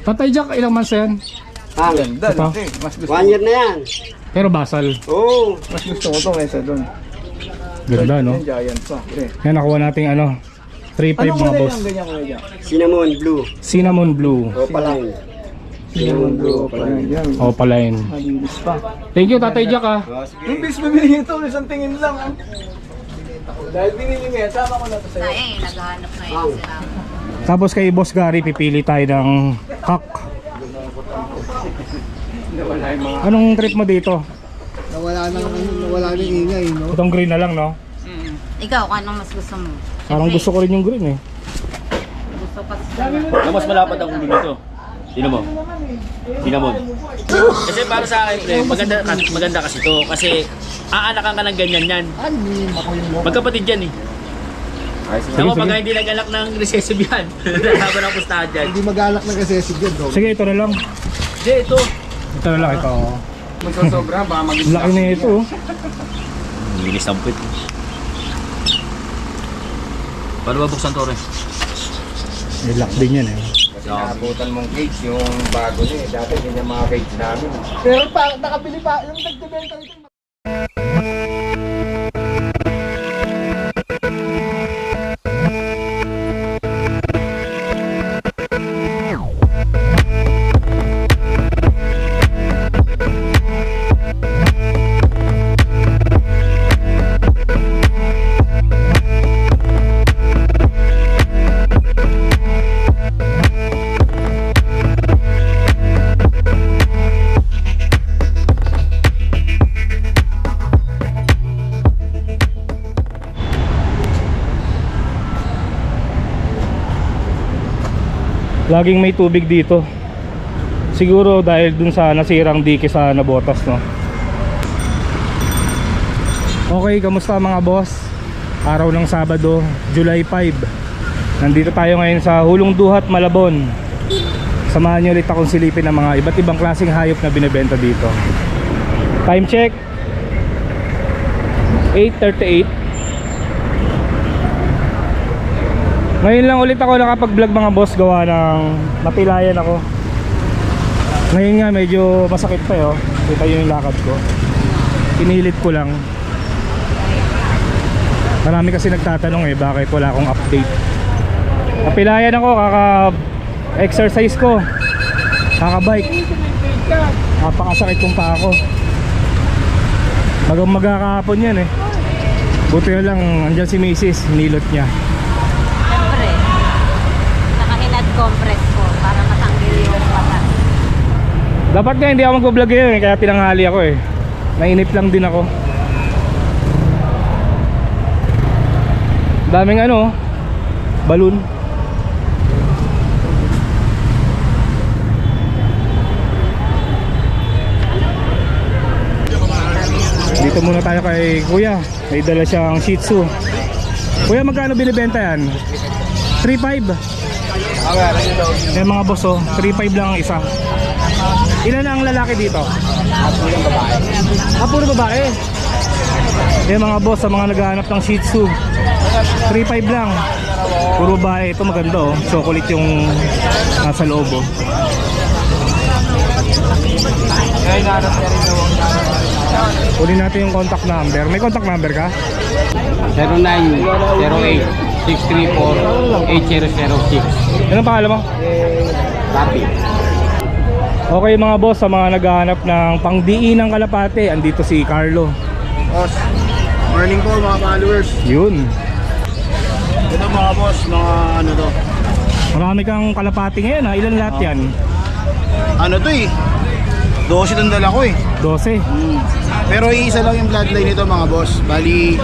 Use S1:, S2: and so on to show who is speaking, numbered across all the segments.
S1: Tatay Jack, ilang months na yan?
S2: Ang,
S3: Ganda,
S1: Ito.
S3: laki. Mas gusto,
S2: one year na yan.
S1: Pero basal.
S2: Oo.
S3: mas gusto ko to kaysa doon.
S1: Ganda, no?
S3: Yung giant pa. Okay.
S1: Yan, nakuha nating ano, 3.5
S3: Anong
S1: mga
S3: kulay
S1: boss.
S3: ang ganyan kuya Jack?
S2: Cinnamon blue.
S1: Cinnamon blue.
S2: Opaline.
S3: Cinnamon blue pa rin. Yan.
S1: Opaline.
S3: Malinis pa.
S1: Thank you, Tatay Jack, ah.
S2: Oh, sige.
S3: Yung bis bumili ito, isang tingin lang. ah. Dahil binili mo yan, sama ko na to sa'yo.
S4: Ay, naghahanap na yun sila.
S1: Tapos kay Boss Gary, pipili tayo ng
S3: mga...
S1: Anong trip mo dito?
S5: Nawala na nawala na yung ingay, no?
S1: Itong green na lang, no?
S4: Mm. Ikaw, anong mas gusto mo?
S1: Parang gusto ko rin yung green, eh.
S4: Gusto pa sa
S6: mas malapad ang ulo nito. Sino mo? Cinnamon. Kasi para sa akin, pre, maganda, maganda kasi to. Kasi aanakan ka ng ganyan yan.
S5: Ako mo.
S6: Magkapatid yan eh.
S1: Sige,
S6: Ako,
S1: sige.
S6: pag hindi nag-alak ng recessive yan, nalaban ang pustahan dyan.
S5: Hindi mag-alak kasi si Ged, dog.
S1: Sige, ito na lang.
S6: Hindi, ito.
S1: Ito na lang, ito.
S3: Magsasobra, baka mag
S1: Laki na ito, oh.
S6: Linis ng puwit. Paano ba buksan to, re?
S1: May lock din yan, eh.
S3: Nakabutan mong cage yung bago niya eh. Dati ganyan mga cage namin.
S5: Pero pa, nakabili pa, yung nagbebenta nito.
S1: Laging may tubig dito. Siguro dahil dun sa nasirang dike sa nabotas, no? Okay, kamusta mga boss? Araw ng Sabado, July 5. Nandito tayo ngayon sa Hulong Duhat, Malabon. Samahan niyo ulit akong silipin ng mga iba't ibang klaseng hayop na binebenta dito. Time check. 8.38 Ngayon lang ulit ako nakapag-vlog mga boss gawa ng napilayan ako. Ngayon nga medyo masakit pa yo. Kita yun yung lakad ko. Pinilit ko lang. Marami kasi nagtatanong eh bakit wala akong update. Napilayan ako kaka exercise ko. Kaka bike. Napakasakit kong pa ako. Bagang magkakahapon yan eh. Buti na lang andyan si Mrs. Nilot niya.
S4: Siyempre, nakahinad compress ko para matanggal yung mata.
S1: Dapat nga hindi ako mag-vlog ngayon eh, kaya tinanghali ako eh. Nainip lang din ako. Daming ano, balloon. Dito muna tayo kay Kuya. May dala siyang Shih Tzu. Kuya, magkano binibenta yan? 3.5. Yan mga boss oh, 3.5 lang ang isa. Ilan ang lalaki dito? Ah, puro babae. Yan mga boss, sa mga naghahanap ng Shih Tzu. 3.5 lang. Puro babae. Ito maganda oh. Chocolate yung nasa loob oh. Kunin natin yung contact number. May contact number ka?
S7: 0908-634-8006
S1: Anong pangalan mo?
S7: Rapi
S1: Okay mga boss, sa mga naghahanap ng pangdiin ng kalapate, andito si Carlo.
S5: Boss, morning po mga followers.
S1: Yun.
S5: Ito mga boss, mga ano to.
S1: Marami kang kalapati ngayon ha. Ilan lahat yan?
S5: Ano to eh? 12 itong dala ko eh.
S1: 12.
S5: Pero iisa lang yung bloodline nito mga boss. Bali,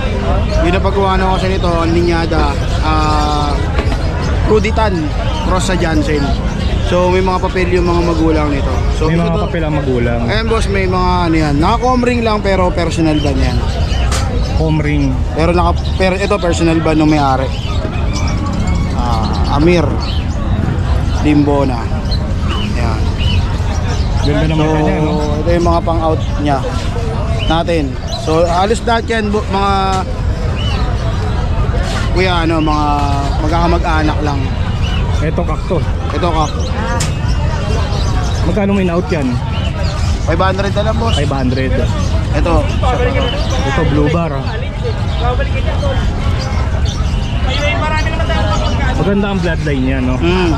S5: yun na paggawa na ko siya nito, ang linyada, ah, Pruditan, cross sa Jansen. So may mga papel yung mga magulang nito. So
S1: May
S5: ito
S1: mga
S5: to-
S1: papel ang magulang.
S5: Ayan boss, may mga ano yan. Naka-comring lang pero personal ban yan.
S1: Home ring.
S5: Pero naka pero ito personal ban ng may-ari. Ah, Amir Limbona. Ayan.
S1: Ganda naman
S5: So,
S1: kanya, no?
S5: ito yung mga pang-out niya natin. So, alis lahat yan, mga kuya, ano, mga magkakamag-anak lang.
S1: Ito kakto.
S5: Ito ka.
S1: Magkano mo in-out yan?
S5: 500 na lang boss.
S1: 500.
S5: Ito.
S1: Ito, blue bar. ah. Maganda ang bloodline niya, no?
S5: Mm.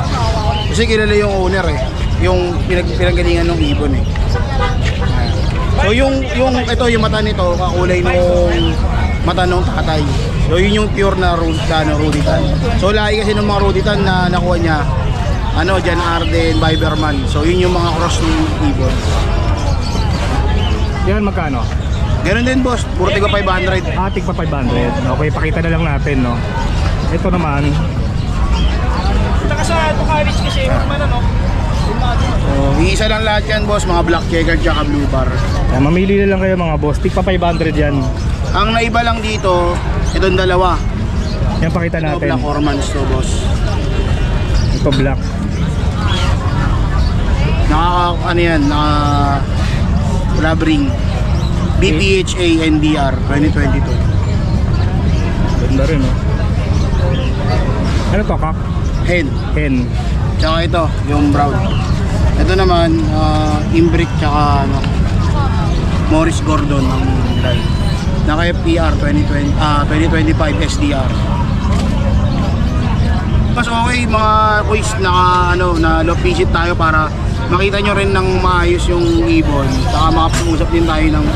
S5: Kasi kilala yung owner eh. Yung pinag pinanggalingan ng ibon eh. So yung yung ito yung mata nito kakulay nung mata nung tatay. So yun yung pure na ru- ano, Ruditan. So lahi kasi ng mga Ruditan na nakuha niya ano Jan Arden, Biberman. So yun yung mga cross ng ibon.
S1: Yan, magkano?
S5: Ganun din boss, puro tiga 500.
S1: Atik pa 500. Okay, pakita na lang natin, no? Ito naman.
S5: So, iisa lang lahat yan boss, mga black checker tsaka blue bar.
S1: Yan, mamili na lang kayo mga boss. Tig pa 500 yan.
S5: Ang naiba lang dito, itong dalawa.
S1: Yan, pakita
S5: Ito
S1: natin.
S5: black Ormans to boss.
S1: Ito black.
S5: Nakaka, ano yan, naka lab ring. BPHA NDR 2022.
S1: Ganda rin, no? Ano to, kak?
S5: Hen.
S1: Hen.
S5: Tsaka ito, yung brown. Ito naman, uh, Imbrick tsaka ano, Morris Gordon ang line. Naka FPR 2020, ah 2025 SDR. Mas okay mga kuys na ano na low visit tayo para makita nyo rin ng maayos yung ibon. Saka makapag-usap din tayo ng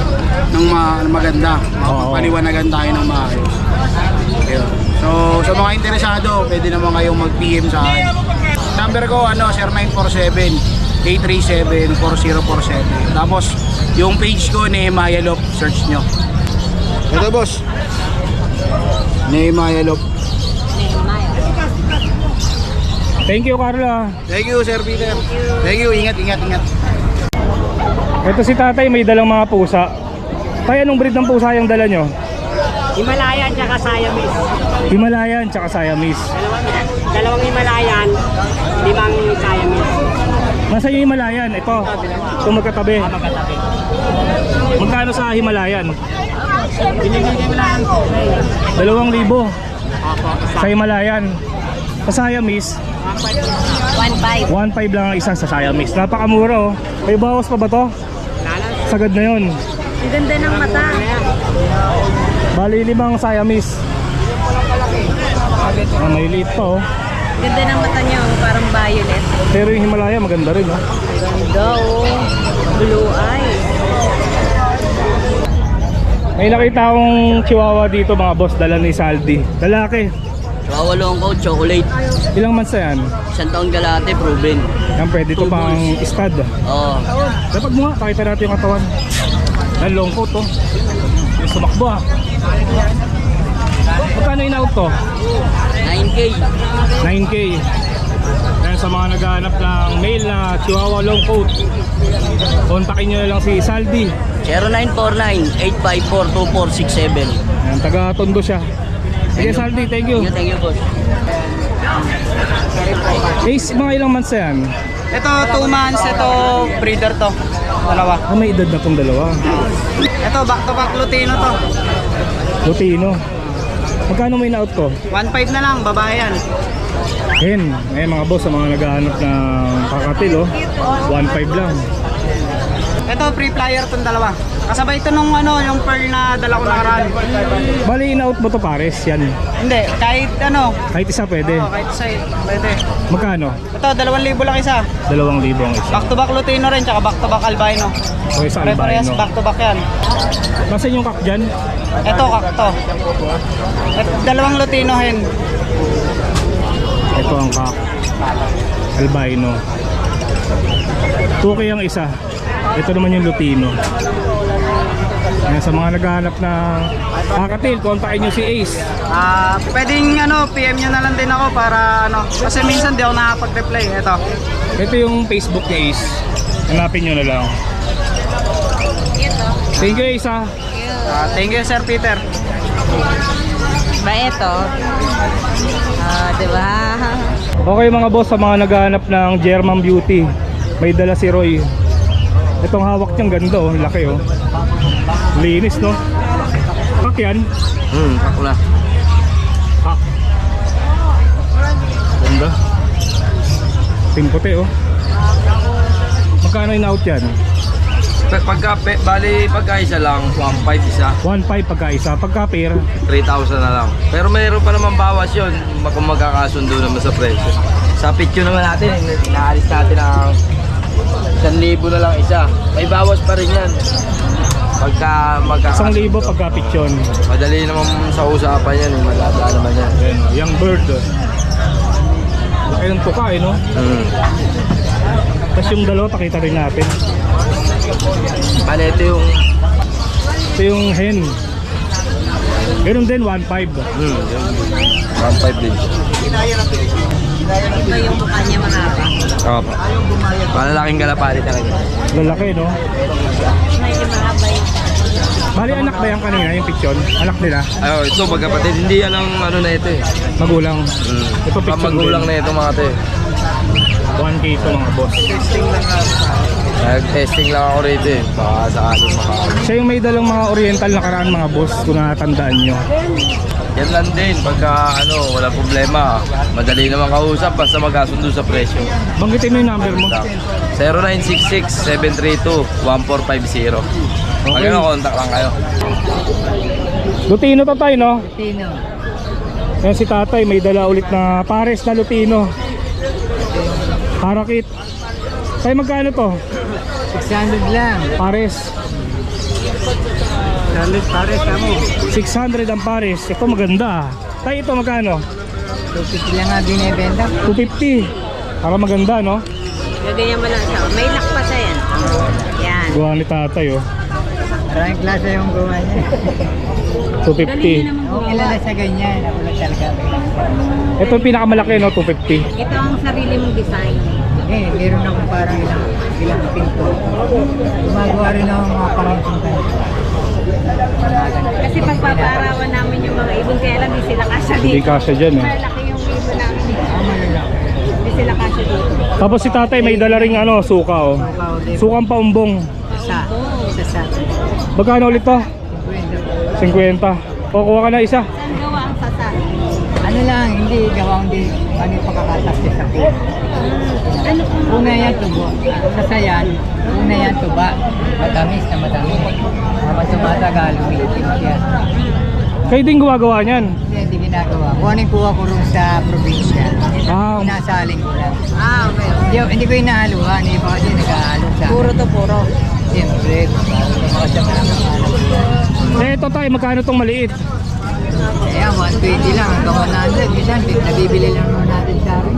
S5: ng ma- maganda. Makapagpaliwanagan tayo ng maayos. Ayun. So, sa mga interesado, pwede naman kayong mag-PM sa akin. Number ko, ano, sir 947 837-4047. Tapos, yung page ko, Nehemiah Lop, search nyo. Ito, boss. Nehemiah Lop.
S1: Thank you, Carla.
S5: Thank you, Sir Peter. Thank you. Ingat, ingat, ingat.
S1: Ito si tatay, may dalang mga pusa. Tay, anong breed ng pusa yung dala nyo?
S2: Himalayan tsaka Siamese.
S1: Himalayan, tsaka Siamese.
S2: Dalawang, dalawang Himalayan, limang Siamese.
S1: Nasa yung Himalayan? Ito. Ito magkatabi.
S2: Magkatabi.
S1: Magkano sa Himalayan?
S2: Binibigay mo lang po.
S1: Dalawang libo
S2: Opo,
S1: sa Himalayan. Sa Siamese,
S4: 1.5.
S1: 1.5 lang ang isa sa Siamese. Napakamura oh. May bawas pa ba to? Sagad na yun.
S4: Ang ganda ng mata.
S1: Bali limang Siamese. Ah, may liit pa oh.
S4: Ganda ng mata niyo, parang violet.
S1: Pero yung Himalaya maganda rin oh.
S4: Ganda oh. Blue eyes.
S1: May nakita akong chihuahua dito mga boss, dala ni Saldi. Lalaki.
S8: Kawalong ko, chocolate.
S1: Ilang months na yan?
S8: Isang taon kalate, proven.
S1: Yan pwede to
S8: Two
S1: pang stud.
S8: Oo.
S1: Dapat mo nga, pakita natin yung katawan. Yan, long coat to. Yung sumakbo ah. Magkano in-out to?
S8: 9K.
S1: 9K. Yan sa mga naghahanap ng male na Chihuahua long coat. Kontakin nyo na lang si Saldi.
S8: 0949-854-2467.
S1: Yan, taga Tondo siya. Sige Saldi, thank you.
S8: Thank you, thank you, boss.
S1: Ace, mga ilang months na yan?
S2: Ito, 2 months. Ito, breeder to. Dalawa.
S1: Ah, may edad na tong dalawa.
S2: Ito, back to back Lutino to.
S1: Lutino. Magkano may in-out to?
S2: 1.5 na lang, babae yan.
S1: Yan, eh mga boss, sa mga naghahanap ng kakatil oh. 1.5 lang.
S2: Ito, free flyer tong dalawa. Kasabay ito nung ano, yung pearl na dala ko nakaraan.
S1: Bali in-out mo to pares, yan.
S2: Hindi, kahit ano.
S1: Kahit isa pwede.
S2: Oo, kahit isa, pwede.
S1: Magkano?
S2: Ito, 2,000 lang isa.
S1: 2,000 ang isa.
S2: Back to back Lutino rin, tsaka back to back Albino.
S1: O isa
S2: Pare-parehas
S1: albino.
S2: back to back yan.
S1: Nasaan yung kak dyan?
S2: Ito, kakto. At dalawang Lutino hen.
S1: Ito ang kak. Albino. 2K ang isa. Ito naman yung Lutino. Ayan, sa mga naghahanap ng kakatil, kontakin nyo si Ace.
S2: Ah, pwedeng ano, PM nyo na lang din ako para ano, kasi minsan di ako nakapag-reply. Ito.
S1: Ito yung Facebook ni Ace. Hanapin nyo na lang. Thank you Ace ah.
S2: Ah, thank you, Sir Peter.
S4: Ba ito? Ah, di ba?
S1: Okay mga boss, sa mga naghahanap ng German Beauty, may dala si Roy. Itong hawak niyang ganda oh, laki oh. Linis no? Kak yan?
S8: Hmm, kakula.
S1: Kak. Ganda. Ting puti oh. Magkano in-out yan?
S9: Pag- Pagka, pe, bali, pagka isa lang, 1.5 isa,
S1: 1.5 pagka isa. Pagka pair,
S9: 3,000 na lang. Pero mayroon pa naman bawas yun ma- kung magkakasundo naman sa presyo. Sa picture naman natin, naalis natin ang 1,000 na lang isa. May bawas pa rin yan. Pagka magkakasundo.
S1: 1,000 pagka piksyon.
S9: Madali naman sa usapan yan, eh. madada naman yan.
S1: Ayan, oh, young bird. Laki ng tuka eh, no?
S9: Mm.
S1: Tapos yung dalawa, pakita rin natin.
S9: Ito yung
S1: Ito yung hen. Ganun din, 1.5.
S9: Hmm, yun. 1.5 din
S4: Ito yung mukha niya mahaba.
S9: Oo pa. Malalaking galapali talaga.
S1: Lalaki, no?
S4: Medyo mahaba yung
S1: Bali, anak ba yan kanina, yung piksyon? Anak nila?
S9: Ayo, ito magkapatid. Hindi yan ang ano na ito eh.
S1: Magulang.
S9: Mm.
S1: Ito picture
S9: Pamagulang
S1: din.
S9: na ito mga ito eh.
S1: 1K ito mga boss.
S9: Nag-testing lang ako rito eh. Baka sakaling maka...
S1: Siya yung may dalang mga oriental na karaan mga boss kung natandaan nyo.
S9: Yan lang din. Pagka ano, wala problema. Madali naman kausap basta magkasundo sa presyo.
S1: Banggitin mo yung number mo.
S9: 0966-732-1450. Pag
S1: Okay.
S9: ano, contact lang kayo.
S1: Lutino to tayo, no?
S4: Tino.
S1: Yan si tatay, may dala ulit na pares na Lutino. Harakit. Tayo magkano to?
S2: 600 lang.
S1: Pares.
S2: Salit pare ka mo.
S1: 600 ang pares. Ito maganda. Tayo ito magkano?
S2: 250 lang nga binibenta.
S1: 250. Para maganda, no?
S4: Gaganyan mo lang siya. May lock pa siya yan. Yan.
S1: Gawa ni tatay, oh.
S2: Maraming klase yung gawa niya.
S1: 250.
S2: Ako kilala sa ganyan. Ako lang talaga.
S1: Ito yung pinakamalaki, no? 250.
S4: Ito ang sarili mong design.
S2: Eh, meron akong parang ilang, ilang pinto. Gumagawa rin ako mga parang pinto.
S4: Kasi pagpapaarawan namin yung mga ibon, kaya lang di sila kasya dito.
S1: Hindi kasya dyan, eh.
S4: Malaki yung ibon namin. Hindi sila kasya dito.
S1: Tapos si tatay may dala ring ano, suka, oh. Sukang paumbong.
S2: Sa, sa sa.
S1: Magkano ulit to? 50. O, kuha ka na isa.
S2: Ano lang, hindi gawang di, ano yung pagkakatas niya sa puno.
S4: Ano po?
S2: Una yan tubo. Sasayan, una yan tuba. Matamis na matamis. Habang tumatagal, umiitim siya.
S1: Kayo din gumagawa niyan.
S2: Hindi, hindi ginagawa. Kung ano yung kuha ko rin sa probinsya.
S1: Ah.
S2: Inasaling ko lang.
S4: Ah, okay.
S2: Hindi, hindi ko inahaluhan. Hindi pa kasi nag-ahalo sa
S4: Puro to puro.
S2: Siyempre, makasama lang ang alam ko.
S1: Eh, ito tayo, magkano tong maliit?
S2: Kaya 120 lang hanggang 100. Minsan, nabibili lang naman natin sa akin.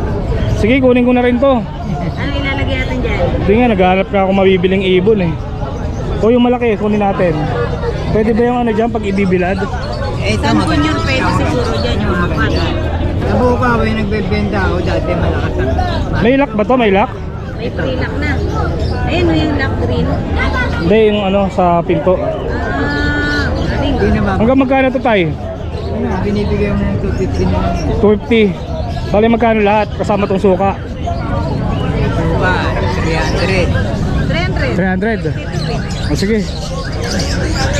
S1: Sige, kunin ko na rin to.
S4: Ano ilalagay natin dyan?
S1: Hindi nga, naghahanap ka ako mabibiling ibon eh. O yung malaki, kunin natin. Pwede ba yung ano dyan pag ibibilad?
S2: Eh, ito
S4: Saan yun pwede siguro dyan yung apat?
S2: Nabuka ako yung nagbebenta ako dati malakas
S1: May lock ba to? May lock?
S4: May pre-lock na. Ayun o yung lock green.
S1: Hindi, yung ano, sa pinto.
S4: Ah, galing.
S2: Hindi naman.
S1: Hanggang magkano to tayo?
S2: Binibigay mo ng 250 na lang.
S1: 250. Bali magkano lahat kasama tong suka?
S2: Ba, 300.
S4: 300.
S1: 300. O sige,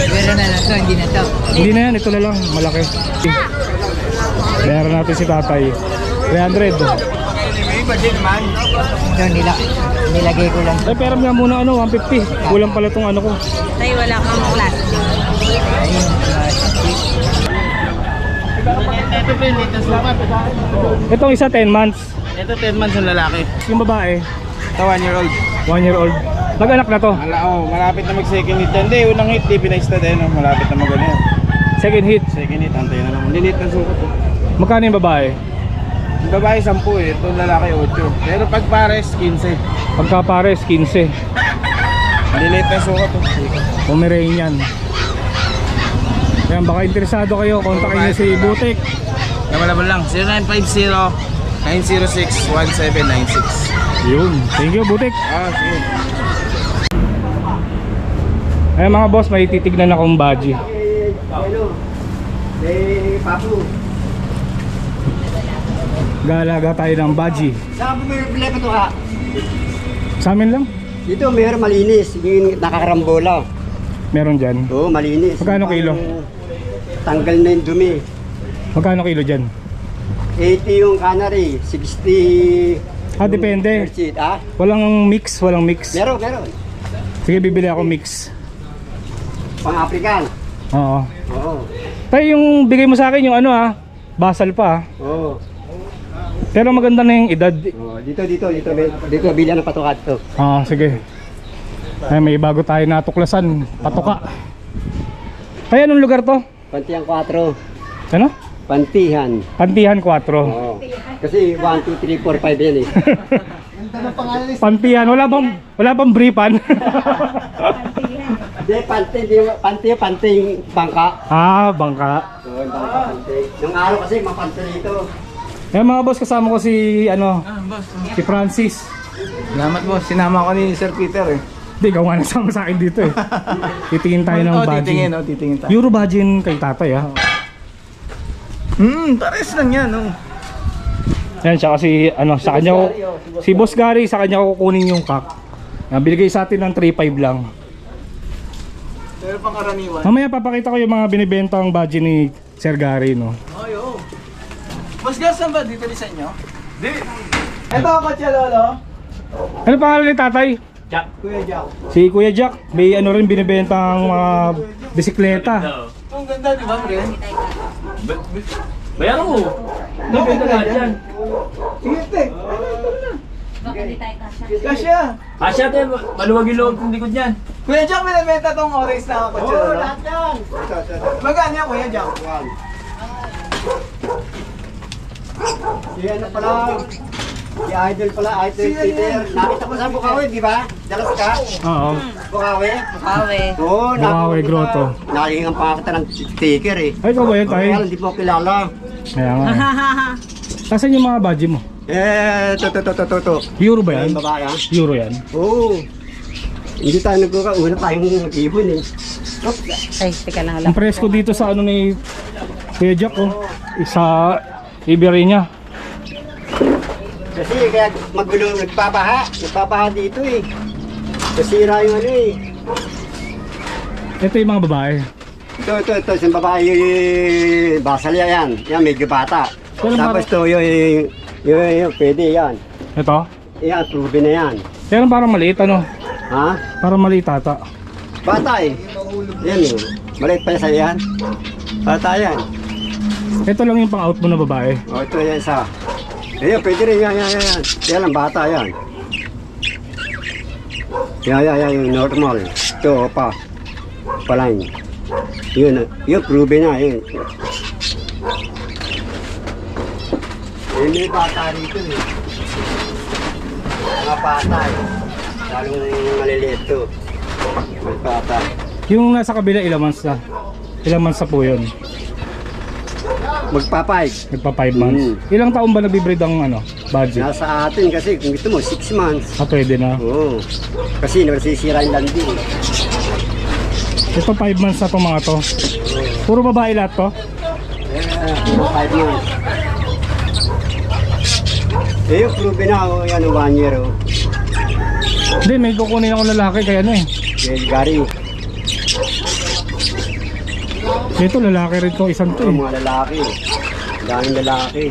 S2: Pero na lang to, hindi na to.
S1: hindi na yan, ito na lang, malaki. Bayaran natin si tatay. 300.
S2: Ito nila, nilagay ko lang.
S1: Eh, pero nga muna ano, 150. Kulang pala tong ano ko.
S4: Tayo wala kang plastic.
S1: Itong isa 10 months.
S5: Ito 10 months ang lalaki.
S1: Yung babae,
S5: Ito 1 year old.
S1: 1 year old. Nag-anak na to.
S5: Ala, oh, malapit na mag second hit. Hindi, unang hit, di pinaista din. Oh. Malapit na mag ano yan.
S1: Second hit.
S5: Second hit, antay na naman. Lilit ng sukat. Oh.
S1: Magkano yung babae?
S5: Yung babae 10 eh, itong lalaki 8. Pero pag pares, 15.
S1: Pagka pares, 15.
S5: Lilit ng sukat. Oh.
S1: Pomeranian. Kaya baka interesado kayo, kontakin niyo si Butik.
S5: Naman lang, 0950-906-1796.
S1: Yun. Thank you, Butik.
S5: Ah, sige.
S1: Eh mga boss, may titignan akong badge. Galaga tayo ng badge.
S2: Saan mo yung bilay pa to ha?
S1: Sa amin lang.
S10: Dito mayroon malinis, yung nakakarambola.
S1: Meron dyan.
S10: Oo, malinis.
S1: Magkano kilo?
S10: Tanggal na yung dumi.
S1: Magkano kilo dyan?
S10: 80 yung canary, 60
S1: Ah, depende.
S10: Seat, ah?
S1: Walang mix, walang mix.
S10: Meron, meron.
S1: Sige, bibili ako mix.
S10: Pang-African.
S1: Oo.
S10: Oo.
S1: Tayo yung bigay mo sa akin yung ano ah, basal pa ah.
S10: Oo.
S1: Pero maganda na yung edad.
S10: Oo. Dito, dito, dito. Dito, bilyan ng patukat to.
S1: Ah, sige. Ay, may bago tayo natuklasan. Patuka. Kaya anong lugar to?
S10: Pantihan 4.
S1: Ano?
S10: Pantihan.
S1: Pantihan 4.
S10: Oo. Kasi 1, 2, 3, 4, 5 yan eh.
S1: Pantihan, wala bang wala bang briefan?
S10: Hindi, panti, di, panti, panti yung bangka.
S1: ah, bangka.
S10: Oo, yung bangka, panti. Nung araw kasi, mapanti dito.
S1: Eh mga boss, kasama ko si ano, si Francis.
S3: Salamat boss, sinama ko ni Sir Peter eh.
S1: Hindi, ikaw nga nasama sa akin dito eh. Titingin tayo ng
S3: oh,
S1: budget.
S3: titingin, oh, titingin tayo.
S1: Euro budget kay tatay ah.
S3: Hmm, pares lang yan, oh.
S1: Yan siya kasi ano, sa kanya ko, si Boss Gary sa kanya ko kukunin yung kak. Binigay sa atin ng 3.5 lang.
S3: Pero pangkaraniwan.
S1: Mamaya papakita ko yung mga binibentang budget ni Sir Gary no.
S3: Ay, oh. Mas gasan ba dito sa inyo? Di. Ito ako Lolo.
S1: Ano pangalan ni tatay?
S6: Jack.
S3: Kuya Jack.
S1: Si Kuya Jack, may ano rin binibentang mga bisikleta.
S3: Ang ganda, di ba, pre?
S6: Bayaran mo. No, benta lahat yan.
S3: Sige, te.
S4: Baka di tayo kasha.
S3: Kasya.
S6: Asya tayo, maluwag yung loob ng likod niyan.
S3: Kuya Jack, binibenta tong orange na ako siya, Lolo.
S10: yan.
S3: Magkano yan, Kuya Jack?
S10: Si ano pala, si Idol pala, Idol Peter. Nakita ko sa Bukawi, di ba? Dalas ka?
S1: Oo.
S10: Bukawi?
S4: Kawe.
S10: Oo,
S1: Bukawi,
S10: nakita ko
S1: grotto.
S10: na- Nakahingan pa kita ng sticker eh.
S1: Ay, ikaw ba yun tayo?
S10: Hindi mo kilala.
S1: Kaya nga. eh. Nasaan yung mga budget mo?
S10: Eh, to, to, to, to, to, to.
S1: Euro ba yan?
S10: Yan, babae ah.
S1: Euro yan.
S10: Oo. Hindi tayo nagkuka, una tayong mag-ibon eh.
S4: Ay, teka lang.
S1: Ang presko dito sa ano ni Kuya Jack oh. Isa Iberia.
S10: Kasi kaya magulo, nagpapaha. Nagpapaha dito eh. Nasira yung ano eh.
S1: Ito yung mga babae.
S10: Ito, ito, ito, yung babae, basal yan. Yan, medyo bata.
S1: Pero
S10: Tapos ito, yung, yung, yung, yung, pwede yan.
S1: Ito.
S10: Yan, proven na yan.
S1: Pero parang maliit ano?
S10: Ha?
S1: Parang maliit ata.
S10: Bata eh. Yan eh. Maliit pa yan sa yan. Bata yan.
S1: Ito lang yung pang-out mo na babae.
S10: O, ito yan isa. Ayan, pwede rin yan, yan, yan, yan. Yan lang, bata yan. Yan, yan, yan, yung normal. Ito, opa. Palang. Yun, yun, proven na, yun. Eh, may bata rito eh. Mga bata eh. Lalong maliliit to. May bata.
S1: Yung nasa kabila ilang months na? Ilang months na po yun?
S10: Magpapay.
S1: Nagpa 5 months.
S10: Mm.
S1: Ilang taon ba nagbe-breed ang ano, budget?
S10: Nasa atin kasi kung gusto mo, 6 months.
S1: Ah, pwede na.
S10: Oo. Kasi nasisira yung landi. eh.
S1: Ito 5 months na itong mga to. Puro babae lahat to?
S10: Eh, 5 months. Eh, yung proven na, oh, yan, 1 year, oh.
S1: Hindi, may kukunin ako lalaki kaya ano eh.
S10: Eh, Gary,
S1: Ito lalaki rin to, isang to
S10: oh,
S1: eh.
S10: mga lalaki. Daming lalaki.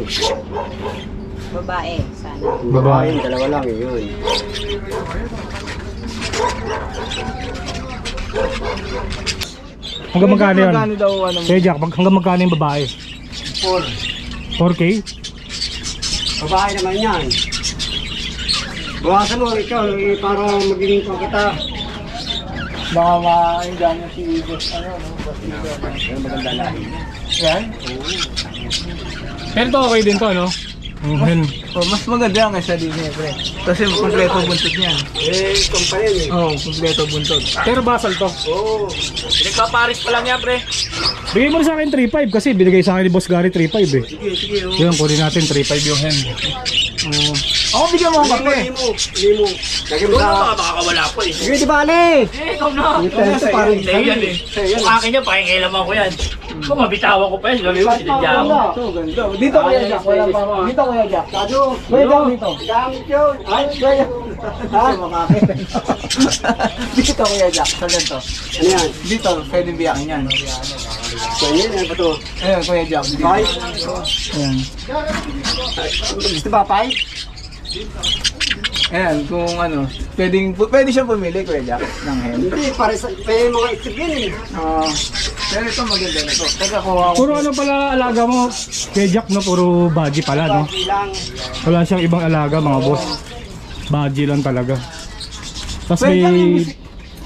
S4: Babae, sana.
S10: Yung babae, dalawa lang, eh, yun.
S1: Hanggang magkano yun?
S3: Magkano daw, ano?
S1: Kuya Jack, mag- hanggang magkano yung babae?
S10: 4.
S1: 4K?
S10: Babae naman yan. Bawasan mo, ikaw, eh, para magiging pang kita.
S3: Baka mainggan yung si Boss, ano, no?
S10: Pero maganda lahi.
S3: Yan?
S1: Pero to okay din to, ano? Mhm.
S3: Oh, mas maganda ang isa din eh, pre. Kasi kompleto buntot niyan.
S10: Eh, ikaw pa yan, eh.
S3: Oo, oh, kompleto buntot.
S1: Pero basal to.
S10: Oo.
S6: Pinagpaparis pa lang yan, pre.
S1: Bigay mo na sa akin 3.5 kasi binigay sa akin ni Boss Gary 3.5 eh.
S10: Sige, sige, oh.
S1: Yun, kunin natin 3.5 yung hen.
S3: Oo. Ako bigyan mo ang
S10: Limo,
S3: kape.
S10: limo, limo. Lagyan mo
S6: na
S10: sa...
S6: baka makakawala po eh.
S10: Sige, di bali!
S6: Eh, ikaw na.
S10: Ito, ito, parang
S6: Sa'yo yan eh. Kung akin yan, pakikilaman ko yan. Kung mabitawan ko pa yan, gawin mo, sinadya ako.
S3: Dito Kuya Jack, wala pa ako. Dito Kuya Jack.
S10: Kado,
S3: Kuya Jack dito.
S10: gamit yun. Ay, kuya. Ha?
S3: Dito Kuya Jack, sa ganito.
S10: Ano yan?
S3: Dito, pwedeng biyakin yan.
S10: So, yun, ano ba to?
S3: Ayun, Kuya Jack. Dito.
S10: Pay?
S3: Ayan.
S10: Gusto ba, pay?
S3: Ayan, kung ano, pwedeng, pwede siya pumili, Kuya Jack, ng hen.
S10: Hindi, pare sa, pwede mga isip yan eh.
S3: Ah, pero ito maganda na to. Teka, kuha ko.
S1: Puro ano pala alaga mo? Kay Jack no, puro baji pala no.
S10: Bilang,
S1: Wala siyang ibang alaga mga boss. Baji lang talaga. Tapos may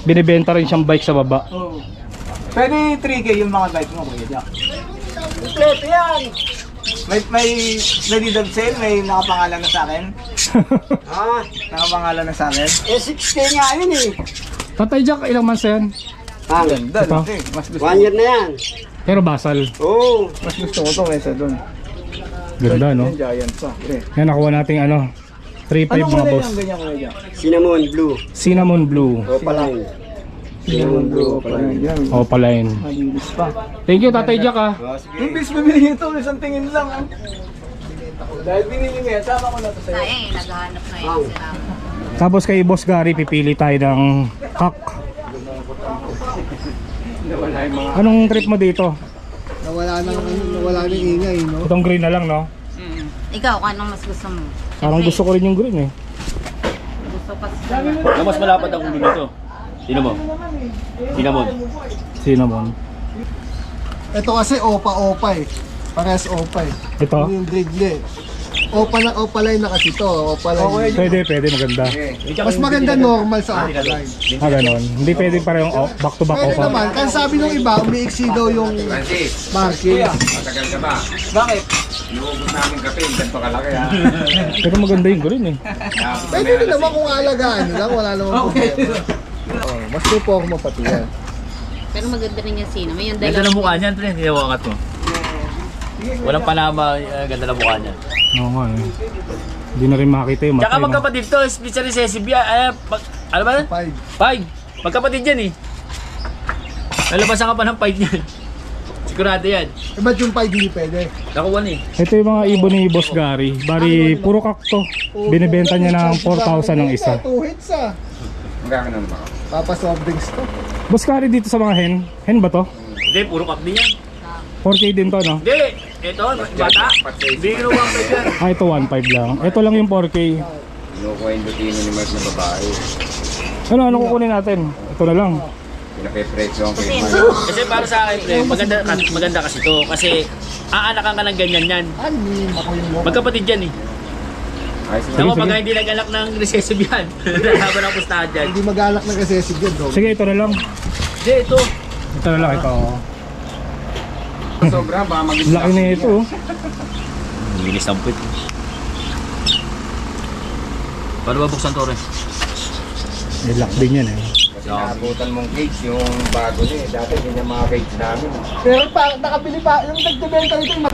S1: binibenta rin siyang bike sa baba.
S3: Oh. Pwede 3K yung mga bike mo, Kuya Jack. Ito yan! May, may, may of sale, may nakapangalan na sa akin.
S10: ah,
S3: Nakapangalan na sa akin.
S10: eh 6K nga yun eh.
S1: Tatay Jack, ilang months na yan?
S10: Ah,
S3: Ganda,
S1: Ito?
S3: eh. Mas gusto,
S10: one year na yan.
S1: Pero basal.
S10: Oo.
S3: mas gusto ko to kaysa dun.
S1: Ganda no?
S3: Yung giant.
S1: Yan nakuha nating ano. 3.5
S3: Anong
S1: mga
S3: kulay
S1: boss.
S3: yung ganyan, Kuya Jack?
S10: Cinnamon blue.
S1: Cinnamon blue.
S10: Opaline.
S3: Cinnamon blue. Pala yan.
S1: Opaline.
S3: Malinis pa.
S1: Thank you Tatay Jack ah.
S3: Yung bis bumili ito, isang tingin lang. ah. Dahil binili mo yan, tama ko na to sa'yo.
S4: Eh, naghahanap na yan sila.
S1: Tapos kay Boss Gary pipili tayo ng kak. Anong trip mo dito?
S11: Nawala na, nawala na ingay, no?
S1: Itong green na lang no?
S4: Ikaw, kung anong mas gusto mo?
S1: Parang gusto ko rin yung green eh.
S4: Gusto pa sa
S6: Ang mas malapad ang ulo nito. Sino mo? Cinnamon.
S1: Cinnamon.
S11: Ito kasi opa-opa eh. Parehas opa eh.
S1: Ito?
S11: Yung Gridley. Opa na opaline na kasi to. Opaline.
S1: Pwede, pwede maganda.
S11: Mas maganda normal sa opaline.
S1: Ah, ganon. Hindi pwede parehong oh, back to back
S11: Pwede
S1: opa.
S11: naman. Kasi sabi nung iba, umiiksi daw yung marking.
S3: Bakit?
S1: Pero maganda yung green eh.
S11: Pwede rin naman kung alagaan nyo lang. Wala naman problema. Oh, mas po ako mapati yan.
S4: Pero maganda rin yung sino. May yung
S6: Ganda
S4: dalawa.
S6: ng mukha niyan, pre. Hinawakat mo. Walang panama, uh, ganda ng mukha niya.
S1: Oo nga eh. Hindi na rin makita yung
S6: Tsaka
S1: matay. no?
S6: magkapatid to, special recessive yan. Ay, pag, ano ba?
S11: Five.
S6: Five. Magkapatid yan eh. Nalabasan ka pa ng five niyan. Sigurado yan.
S11: Eh, ba't yung 5 hindi pwede?
S6: Nakuha na eh.
S1: Ito yung mga ibon ni Boss Gary. Bari, puro kakto. Binibenta niya ng 4,000 ang isa.
S11: Two hits ah. Papa soft drinks to.
S1: Boss Gary dito sa mga hen. Hen ba to?
S6: Hindi, puro kapni yan.
S1: 4K din to, no?
S6: Hindi, ito, bata. Biro one five yan.
S1: Ah, ito 1.5 lang. Ito lang yung 4K.
S7: Kinukuha yung lutino ni Mark na babae.
S1: Ano, ano kukunin natin? Ito na lang.
S7: Pinakipresyo ang kay Mark.
S6: Kasi para sa akin, pre, maganda, maganda kasi to. Kasi aanakan ka ng ganyan yan. Magkapatid yan eh.
S7: Ayos
S1: Sige,
S6: Tama,
S1: sige.
S6: pag hindi nag-alak ng recessive yan. Laban ang pustahan dyan.
S11: Hindi mag-alak kasi si Ged. dog.
S1: Sige, ito na lang.
S6: Hindi, ito.
S1: Ito na lang, ito.
S7: Sobra, baka maging
S1: Laki na ito. oh.
S6: Bilis ng puwit. Paano ba buksan to, Re?
S1: May lock din yan eh.
S7: Kasi naabutan mong cage yung bago niya eh. Dati ganyan mga cage namin.
S11: Pero pa, nakabili pa, yung nagbebenta nito yung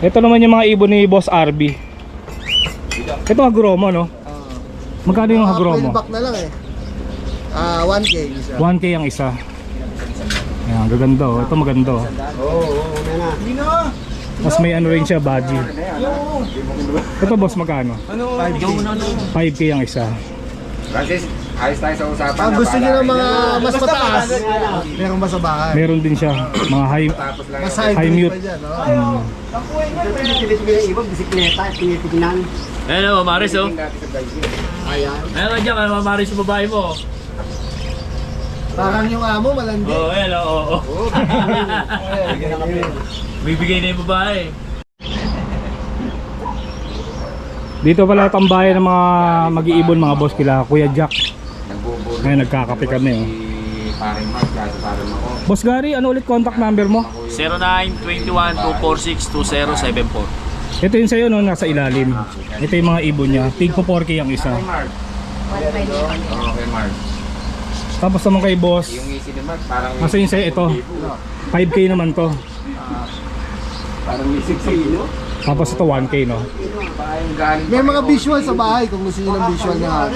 S1: Ito naman yung mga ibon ni Boss RB. Ito agromo, no? Magkano yung agromo?
S11: back na lang eh. Ah, 1K isa.
S1: 1K ang isa. Ayan, gaganda oh. Ito maganda oh.
S11: Oo, oo, na.
S1: Tapos may ano rin siya, badge. Ito boss, magkano?
S3: Ano?
S1: 5K ang isa.
S7: Francis, ayos tayo sa usapan
S11: Ang
S7: na
S11: gusto niyo ng mga mas mataas, meron ba sa bahay?
S1: Meron din siya, mga high,
S11: Mas high
S1: High mute.
S11: oh.
S1: mm,
S10: tinitignan.
S6: Ayan o, Maris oh.
S7: eh.
S10: Ayan.
S6: Ayan ka dyan, ano, Maris yung babae mo.
S11: Parang yung amo, malandi.
S6: Oo, oh, ayan o. Oh, oh. Bibigay na yung babae.
S1: Dito pala tambayan ng mga mag-iibon mga boss kila Kuya Jack. Ngayon nagkakape kami oh. Boss Gary, ano ulit contact number mo?
S6: 0921-246-2074.
S1: Ito yung sa'yo no, nasa ilalim. Ito yung mga ibon niya. Tig ko 4K ang isa. Tapos naman kay boss, nasa yung sa'yo ito. 5K naman to.
S7: Parang may siksino.
S1: Tapos ito 1K no.
S11: May mga visual sa bahay kung gusto niyo ng visual na.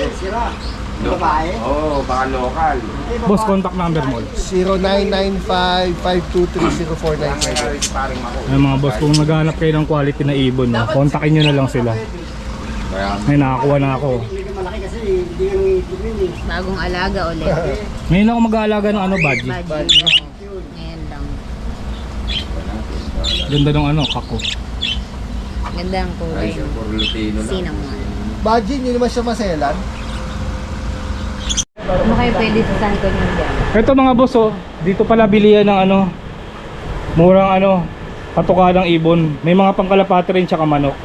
S10: Babae.
S7: Oo, oh, baka local.
S1: Boss, contact number mo.
S11: 0995-523-0497.
S7: Nangyari si paring ako.
S1: Ay mga boss, kung naghahanap kayo ng quality na ibon, no, kontakin nyo na lang sila.
S7: Kaya
S1: May nakakuha na ako.
S10: Eh.
S4: Bagong alaga ulit.
S1: Ngayon ako mag-aalaga ng ano, badge.
S4: Ngayon lang.
S1: Ganda ng ano, kako.
S4: Ganda ang kulay. Cinnamon.
S3: Budget, hindi naman siya maselan.
S4: Ano kayo pwede sa San Antonio dyan?
S1: Ito mga boss oh, dito pala bilihan ng ano, murang ano, patukadang ibon. May mga pangkalapati rin tsaka manok.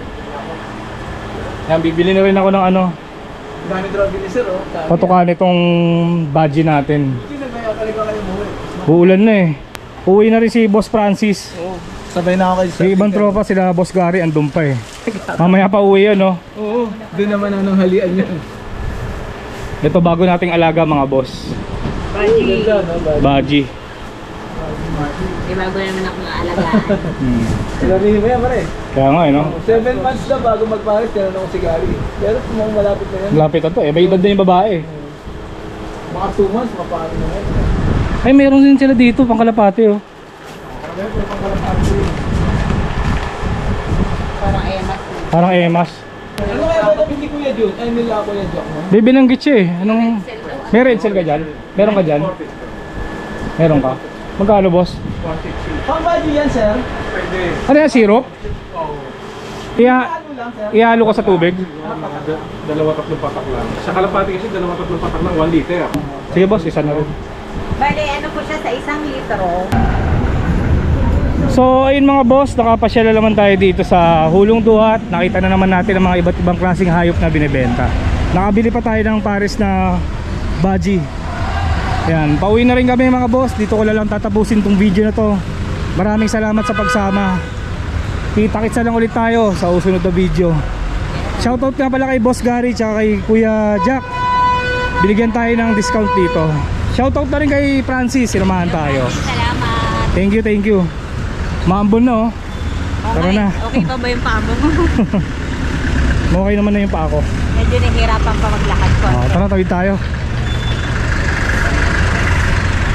S1: Yan, bibili na rin ako ng ano,
S3: Dami draw sir, oh.
S1: patukan itong badge natin. Uulan na eh. Uwi na rin si Boss Francis.
S3: Sabay na ako kayo
S1: Yung ibang tropa sila Boss Gary andun pa eh. Mamaya pa uwi yun no.
S3: Oo, doon naman ang halian yan.
S1: Ito bago nating alaga mga boss.
S4: Baji.
S1: Baji.
S4: Di bago naman ako alagaan.
S1: Hmm.
S3: Sabihin mo yan, pare.
S1: Kaya nga eh no.
S3: 7 months na bago magpares, kailan ako si Gary. Pero kung malapit na yan,
S1: Lapit na to eh. May edad na yung babae.
S3: mga 2 months, mapaano na yan.
S1: Ay meron din sila dito pangkalapati oh.
S4: Parang emas.
S1: Parang emas.
S3: Ano kaya ba namin ni Kuya Jun? Ay, nila Kuya Jock mo?
S1: Di binanggit siya eh. Anong... May cell ka dyan? Meron ka dyan? Meron ka? Magkano boss?
S3: Pang budget yan, sir?
S1: Ano yan, syrup? Iya,
S3: lang, sir?
S1: ihalo ko sa tubig.
S12: Dalawa tatlong patak lang. Sa kalapati kasi dalawa tatlong patak lang, 1 liter.
S1: Sige boss, isa na rin.
S4: Bale, ano po siya sa isang litro?
S1: So ayun mga boss, nakapasyala naman tayo dito sa Hulong Duhat. Nakita na naman natin ang mga iba't ibang klaseng hayop na binebenta. Nakabili pa tayo ng pares na baji. Yan, pauwi na rin kami mga boss. Dito ko na lang tatapusin tong video na to. Maraming salamat sa pagsama. Kita-kitsa lang ulit tayo sa usunod na video. Shoutout nga pala kay Boss Gary tsaka kay Kuya Jack. Binigyan tayo ng discount dito. Shoutout na rin kay Francis, sinamahan tayo.
S4: Salamat.
S1: Thank you, thank you. Maambon na oh. Tara na.
S4: Okay pa ba yung pamo mo?
S1: Okay naman na yung pa ako.
S4: Medyo nahihirapan pa maglakad ko.
S1: Ah, tara, tawid tayo.